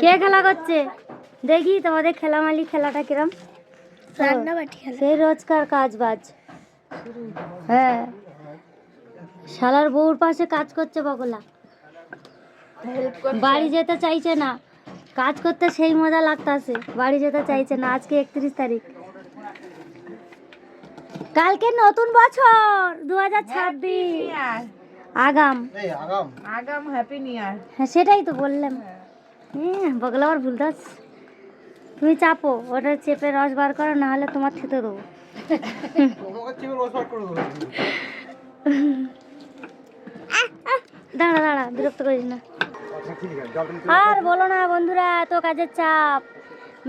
কে খেলা করছে? দেখি তোমাদের খেলামালি খেলাটা কিরম। সেই রোজকার কাজ বাজ হ্যাঁ। শালার বউর পাশে কাজ করছে বগলা। বাড়ি যেতে চাইছে না। কাজ করতে সেই মজা লাগতাছে। বাড়ি যেতে চাইছে না। আজকে একত্রিশ তারিখ। কালকে নতুন বছর দু হাজার ছাব্বিশ আগাম। আগাম। হ্যাপি নিউ ইয়ার হ্যাঁ সেটাই তো বললাম। হ্যাঁ বগলা আবার ভুল দাস তুমি চাপো ওটা চেপে রস বার করো না হলে তোমার থেতে দেবো। দাঁড়া দাঁড়া বিরক্ত করিস না। আর বলো না বন্ধুরা এত কাজের চাপ।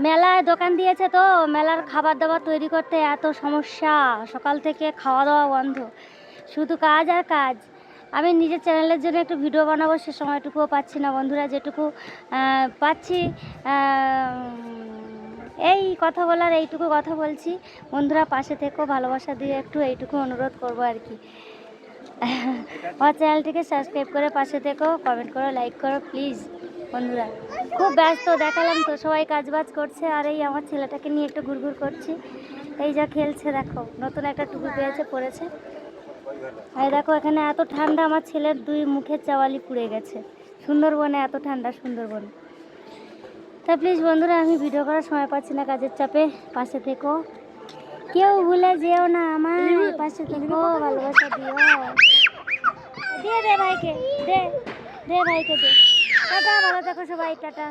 মেলায় দোকান দিয়েছে তো মেলার খাবার দাবার তৈরি করতে এত সমস্যা। সকাল থেকে খাওয়া দাওয়া বন্ধ। শুধু কাজ আর কাজ। আমি নিজের চ্যানেলের জন্য একটু ভিডিও বানাবো, সে সময়টুকুও পাচ্ছি না বন্ধুরা, যেটুকু পাচ্ছি এই কথা বলার এইটুকু কথা বলছি। বন্ধুরা, পাশে থেকেও ভালোবাসা দিয়ে একটু এইটুকু অনুরোধ করব আর কি। আমার চ্যানেলটিকে সাবস্ক্রাইব করে পাশে থেকো, কমেন্ট করো, লাইক করো, প্লিজ, বন্ধুরা। খুব ব্যস্ত, দেখালাম তো, সবাই কাজ বাজ করছে, আর এই আমার ছেলেটাকে নিয়ে একটু ঘুরঘুর করছি। এই যা খেলছে, দেখো, নতুন একটা টুপি পেয়েছে, পরেছে। এই দেখো, এখানে এত ঠান্ডা, আমার ছেলের দুই মুখের চাওয়ালি পুড়ে গেছে। সুন্দরবনে এত ঠান্ডা, সুন্দরবন। তা প্লিজ বন্ধুরা, আমি ভিডিও করার সময় পাচ্ছি না, কাজের চাপে। পাশে থেকো। কেউ ভুলে যেও না আমার পাশে থেকো, ভালোবাসা দিও। দিয়ে দে ভাইকে, দে দে ভাইকে দে। টাটা, ভালো থাকো সবাই, টাটা।